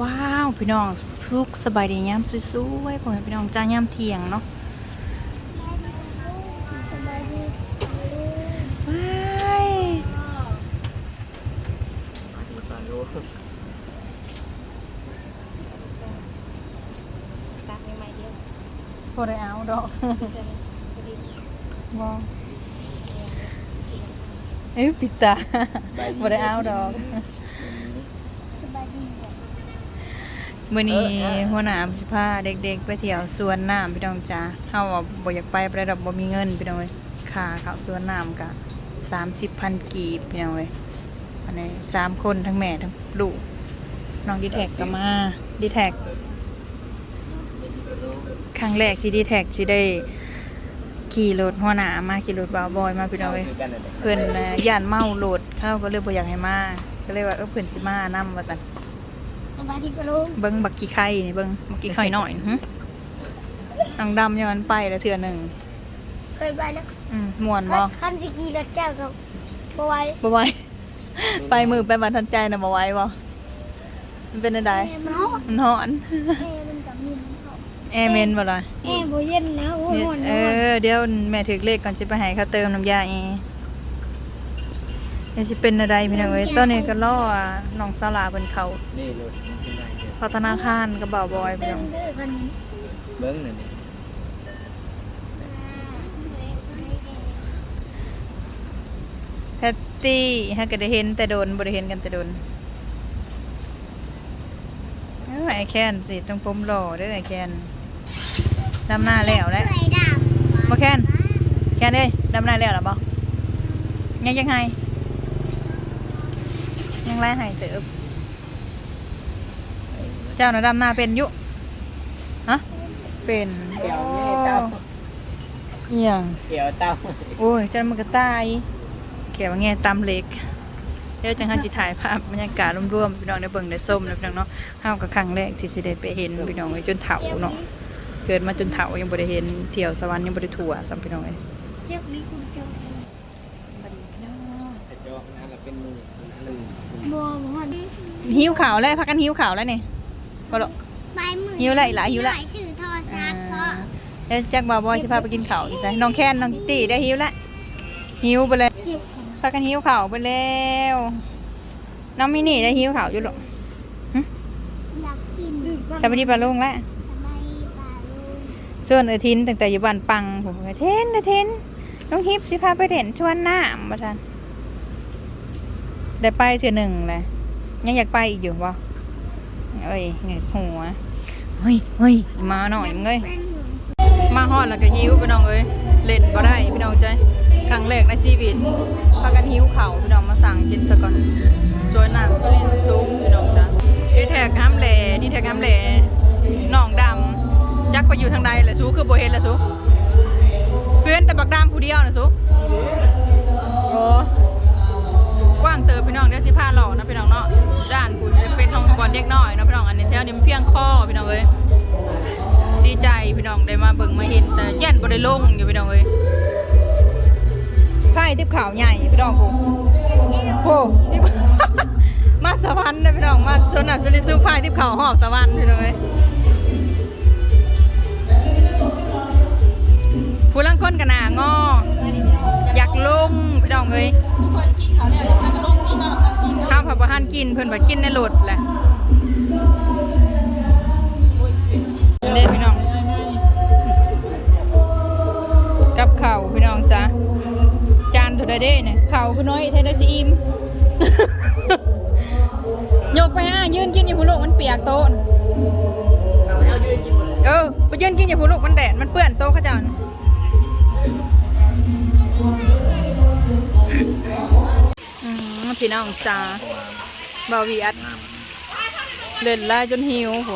ว้าวพี่น้องสุขสบายดียามสวยๆพ่อแม่พี่น้องจ้ายามเที่ยงเนาะสบายดีว้ายตักใหม่ๆเดียวบ่ได้เอาดอกบ่เอ้ยปิดตาบ่ได้เอาดอก สบายดีบ่ มื้อนี้หัวหน้าสิพาเด็กๆ ไปเที่ยวสวนน้ำพี่น้องจ้าเฮาว่าบ่อยากไปประดับบ่มีเงินพี่น้องเอ้ยค่าเข้าสวนน้ำก็30,000กีบพี่น้องเอ้ยอันนี้สามคนทั้งแม่ทั้งลูกน้องดีแท็กก็มาดีแท็กครั้งแรกที่ดีแท็กสิได้ขี่รถหัวหน้ามาขี่รถบ่าวบอยมาพี่น้องเอ้ยเพิ่นน่ะย่านเมาโหลดเขาก็เลยบ่อยากให้มาก็เลยว่าเออเพิ่นสิมานํว่าซั่นส บายดีปะลุงเบิ่งบักกี้ไข่นี่เบิ่งบักกี้ไข่หน่อยหึน้องดำย้อนไปแล้วเทื่อหนึงเคยไปแล้วอืมม่วนคับ่นคันสิขี่รถเจ้ากับบ่ไหวบ่ไหวไปมือไปบันทันใจน่ะบ่ไหวบ่มันเป็นจังไดแอร์มันร้อนมันร้อนแอร์มันกับมินเขาแอร์เมนบ่ล่ะแอร์บ่เย็นนะโอ้ยร้อนเอร้อนอเดี๋ยวแม่ถึกเลขก่อนสิไปให้เขาเติมน้ำยาเอง นี่สิเป็นอะไรพี่น้องเอ้ยตอนนี้ก็รอน้องสาวหลาเพิ่นเข้านี่รถมันเป็นไรเด้อพัฒนาคารกับบ่าวบอยพี่เติน้อมงเด้อคันเบิ้งนั่นนี่แพตตี้ฮะก็ได้เห็นแต่โดนบ่ได้เห็นกันแต่โดนเอ้าไอแคนสิต้องผมหล่อเด้อไอแคนดำหน้าแล้วแหล้วเคยดำบ่แคนแคนเอ้ยดำหน้าแล้วหรอบ่ยังยังไง ยังไล่ให้เติบเจ้าน่ะดำหน้าเป็นอยู่ฮะเป็นเกี่ยวแม่เต้าเอียงเกี่ยวเต้าโอ้ยจนมันก็ตายเขียวว่าแง่ตำเล็กเดี๋ยวจังหันจิถ่ายภาพบรรยากาศรวมๆพี่น้องได้เบิ่งได้ส้มนะพี่น้องเนาะเฮาก็ครั้งแรกที่สิได้ไปเห็นพี่น้องเอ้ยจนเฒ่าเนาะเกิดมาจนเฒ่ายังบ่ได้เห็นเที่ยวสวรรค์ยังบ่ได้ทั่วซ้ำพี่น้องเอ้ยเจ้านี้คุณเจ้า สวัสดีพี่น้อง กระจอกนั่นก็เป็นมือหนึ่ง บ่บ่ฮอดหิวข้าวแล้วพักกันหิวข้าวแล้วนี่บ่ล่ะไปมือหิวละอีหลาหิวละ ชื่อโทรศัพท์เพราะเดี๋ยวจักบ่าวบอยสิพาไปกินข้าวอยู่ไสน้องแคนน้องตี้ได้หิวละหิวไปเลยเก็บกันพากันหิวข้าวไปแล้วน้องมินี่ได้หิวข้าวอยู่หรออยากกินสวัสดีปลาลุงละสบายปะลุงส่วนเออทินตั้งแต่อยู่บ้านปังผมก็เทนเออเทนน้องฮิปสิพาไปเด่นชวนน้ำมาทัน ได้ไปเถื่อหนึ่งเลยยังอยากไปอีกอยู่บ่เอ้ยเงยหัวเฮ้ยเฮ้ยมาหน่อยมึงเอ้ยมาฮอดแล้วก็หิวพี่น้องเอ้ยเล่นบ่ได้พี่น้องจ้อยครั้งแรกในชีวิตพากันหิวเข่าวพี่น้องมาสั่งกินซะก่อนชวนน้ำชวนลินซุ้มพี่น้องจ้ะดีแท็กห้ามแหล่ดีแท็กห้ามแหล่น้องดำจักไปอยู่ทางใดแหละสูคือบ่เห็นแหละสูเพื่อนแต่บักดามผู้เดียวนะสูโอ้ กว้างเติบพี่น้องเดี๋ยวสิพาหล่อนะพี่น้องเนาะด้านผู้จะเป็นห้องบอลเด็กน้อยเนาะพี่น้องอันนี้แถวนี้มันเพียงคอพี่น้องเอ้ยดีใจพี่น้องได้มาเบิ่งมาเห็นแต่แย่นบ่ได้ลงอยู่พี่น้องเอ้ยไพ่ทิพขาวใหญ่พี่น้องกูโอ้ทิพมาสวรรค์นะพี่น้องมาชนอับชลิสุไพ่ทิพขาวหอบสวรรค์พี่น้องเอ้ยผู้ลังคนกันหนางออยากลงพี่น้องเอ้ยทุกคนกินเขาเนี่ย กินข้าวผัดบะฮันกินเพิ่นบ่กินในรถแหละเด้พี่น้อง กับข้าวพี่น้องจ้ะจานเท่าใดเด้เนี่ยข้าวก็น้อยแท้ได้สิอิ่มยกไปอะยืนกินอยู่พุ่นลูกมันเปียกโต๊ะเออไปยืนกินอย่าพูดลูกมันแดดมันเปื้อนโต๊ะเขาเจ้าน่ะอืมพี่น้องจ้า บาวีอัดเล่นไล่จนหิวโห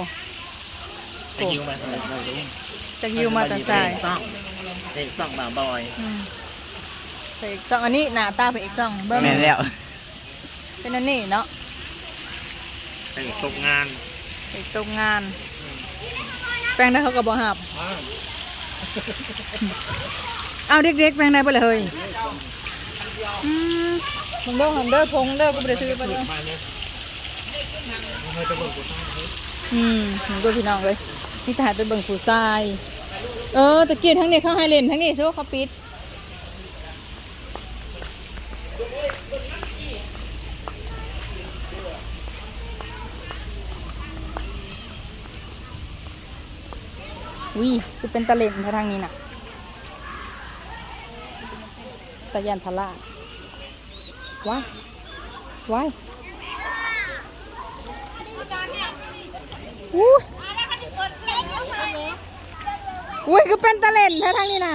ไปยิวมาเลยมาลุงจะหิวมาแต่สายซ่องเด็กซ่องบ่าบอยอืมไปอีกสองอันนี้หน้าตาไปอีกสองเบิ้งแม่นแล้วเป็นอันนี้เนาะไปตกงานไปตรงงาน แปลงได้เขาก็บอกหับเอาเด็กๆแปลงได้ไปเลยเฮ้ยอืมมึงเด้อหันเด้อพงเด้อกูไปซื้อไปเลยมาเนี่ย อืมหนูก็พี่น้องเลยพี่ถ่ายไปเบิ่งผู้ชาย เออตะเกียบทั้งนี้เขาให้เล่นทั้งนี้ซิว่าเขาปิดวิคือเป็นตะเล่นทางนี้น่ะตะยันทะลาว้าว้าย อู้อุ้ยคือเป็นตะเล่นแทางนี้นะ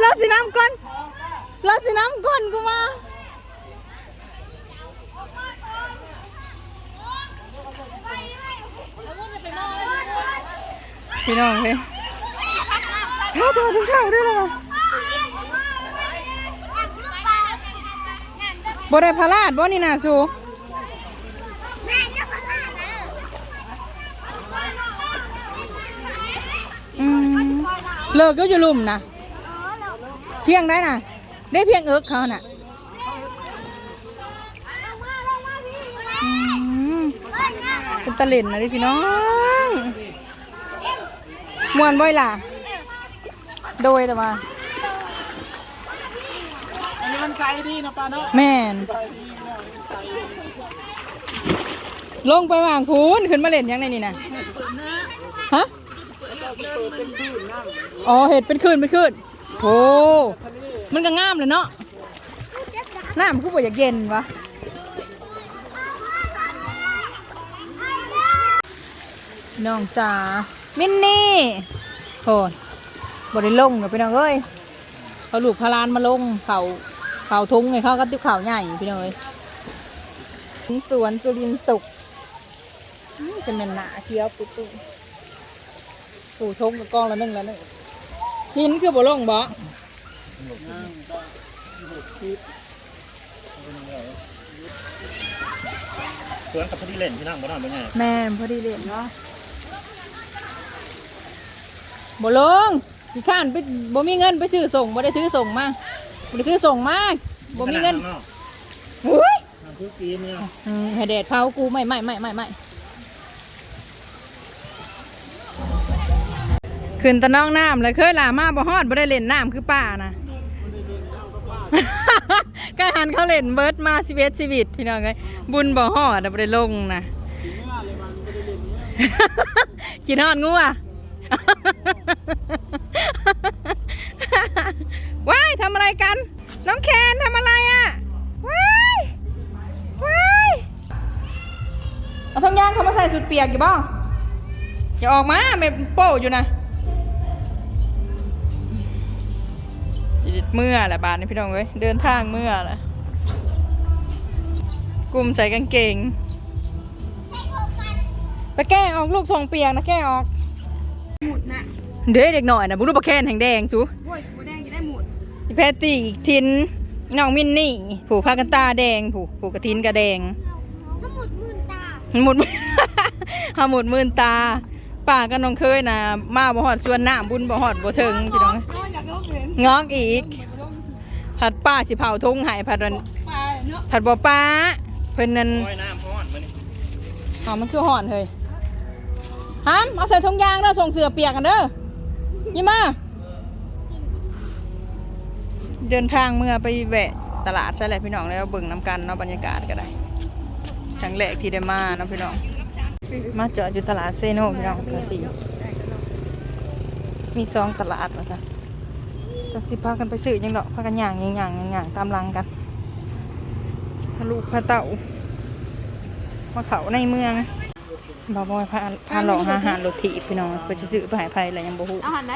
เราสิน้ำก่อนเราสิน้ำก่อนกูมาพี่น้องเลยช้าจอถึงข้าวด้วยเหรอ บ่ได้พลาดบ่นี่น่ะสูเลิกก็อยู่ลุ่มนะเพียงได้น่ะได้เพียงเอิกเขาน่ะเป็นตะเล่นนะดิพี่น้องมวนบ่อยล่ะ โดยแต่ว่า อันนี้มันไซดีนะป้าเนาะแม่นลงไปวางพูนขึ้นมาเล่นยังไงนี่นะฮะอ๋อเห็ดเป็นคืนเป็นคืนโอ้มันก็งามเลยเนาะน้ำคือบ่อยากเย็นวะน้องจ๋ามินนี่โหดบ่ได้ลงเนาะพี่น้องเอ้ยเขาลูกพารานมาลงเขา เขาทุงไงเขาก็ติ๊กเขาใหญ่พี่น้องเอ้ยสวนสุรินสุขจะเป็นหนาเคี้ยวปุ๊บปุ๊บผู้ทงกับกองละหนึ่งละหนึ่งหินคือบ่ลงบ่สวนกับพอดีเล่นพี่น้องบ่นอนเป็นไงแม่พอดีเด่นเนาะบ่ลงพี่ข้านไปบ่มีเงินไปซื้อส่งบ่ได้ถือส่งมา บ่ได้ถือส่งมาบ่มีเงินอุ้ยทำทุกปีเนี่ยอืมให้แดดเผากูไม่ไม่ไม่ไม่ไม่ขึ้นตะน้องน้ำเลยเคยลามาบ่ฮอดบ่ได้เล่นน้ำคือป้านะก็หันเขาเล่นเบิร์ดมาชีวิตชีวิตพี่น้องไงบุญบ่ฮอดอะบ่ได้ลงนะขีดฮอดงูอะ ว้ายทำอะไรกัน น้องแคนทำอะไรอะว้ายว้ายเอาทองยางเขามาใส่สุดเปียกอยู่บ่อย่าออกมาไม่โป้อยู่นะจิตเมื่อแหละบาทนี่พี่น้องเอ้ยเดินทางเมื่อแหละกลุ่มใส่กางเกงไปแก้ออกลูกทรงเปียกนะแก้ออกหมุดนะเด็กเด็กหน่อยนะบุรุษประแคนแห่งแดงจู แพตตี้อีกทินอีน้องมินนี่ ผูกผ้ากันตาแดง ผูกผูกกระทินกระแดงทั้งหมดหมื่นตาหมุดหาหมุดมื่นตาป้าก็น้องเคยนะมาบ่หอดส่วนหน้าบุญบ่หอดบ่ถึงพี่น้องอยากลบเหรียญงอกอีก ผัดป้าสิเผาทงใหายผัดวันปลาเนาะผัดบ่ป้าเพิ่นนั่นโอ้ยน้ำร้อนมานี่อ๋อมันคือห่อนเฮ้ยฮัมเอาใส่ถุงยางเด้อส่งเสือเปียกกันเด้อยี่มา เดินทางเมื่อไปแวะตลาดใช่แหละพี่น้องแล้วเบิ่งน้ำกันเนาะบรรยากาศก็ได้ครั้งแรกที่ได้มาเนาะพี่น้อง มาจอดอยู่ตลาดเซโนพี่น้องภาษีมีสองตลาดว่าซะจักสิพากันไปซื้อยังดอกพากันย่างย่างย่างย่างย่างตามลังกันพาลูกพาเต่ามาเขาในเมืองบ่าวบอยพาพาหลอกหาอาหารรถถีบพี่น้องเพื่อจะซื้อไปหายไฟอะไรยังบ่ฮู้เอาหันไหม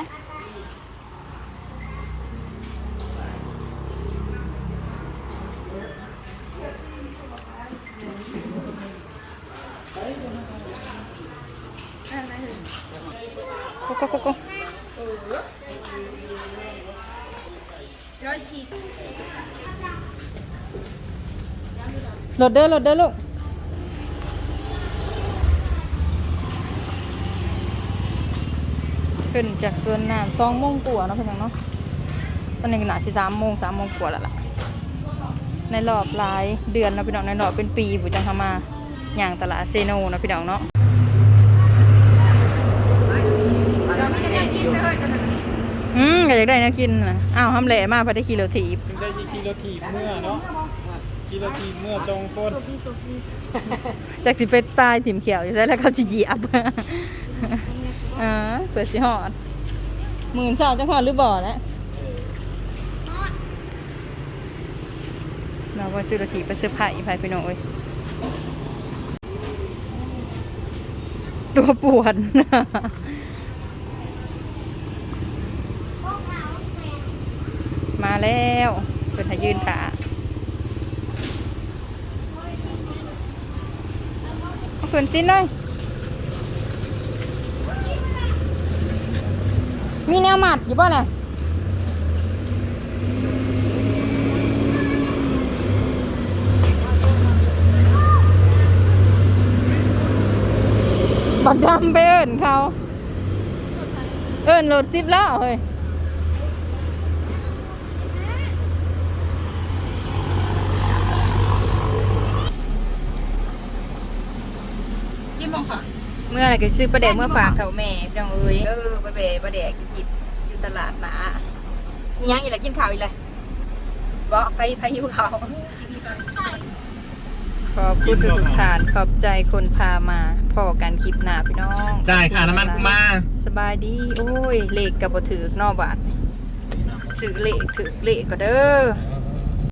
โกโกโกโกรถเด้อรถเด้อลูกขึ้นจากสวนน้ำสองโมงกว่าเนาะพี่น้องเนาะตอนนี้ก็หนาสิสามโมงสามโมงกว่าแล้วล่ะ ในรอบหลายเดือนเนาะพี่น้องในรอบเป็นปีผู้จังเข้ามาอย่างตลาดเซโนเนาะพี่น้องเนาะ เราไม่ได้ กินเลยตอนนั้นอืมก็อยากได้แนะกินนะอ้าวห้ามแหล่มากพอได้ขี่รถถีบถึงได้สิกิโลทีบเมื่อเนาะกิโลทีบเมื่อตรงต้นจากสิเป็ดตายถิ่มเขียวอยู่ได้แล้วเขาจะเหยียบเออเปิดสิหอดหมื่นสาวจังหอดหรือบ่อแล้วเราว่าซื้อรถถีบไปซื้อไผ่ไผ่ไปหน่อยตัวปวด มาแล้วเป็นให้ยืนขาเอาขึ้นสิ้นเลยมีแนวหมัดอยู่ป่ะล่ะบักดำไปเอิญเขา เอิญโหลดซิปแล้วเฮ้ย กินบ้างค่ะ เมื่อไหรก็ซื้อปลาแดกเมื่อฝากเถ่าแม่พี่น้องเอ้ยเออปลาแดกปลาแดกกินอยู่ตลาดหนาอีหยังอีกละกินข้าวอีกเลยบอกไปไปหิวข้าวขอบคุณทุกๆท่านขอบใจคนพามาพอกันคลิปหน้าพี่น้องจ่ายค่าน้ำมันกูมาสบายดีโอ้ยเลขกับบถือกนอกบาทถือเลขถือเลขก็เด้อ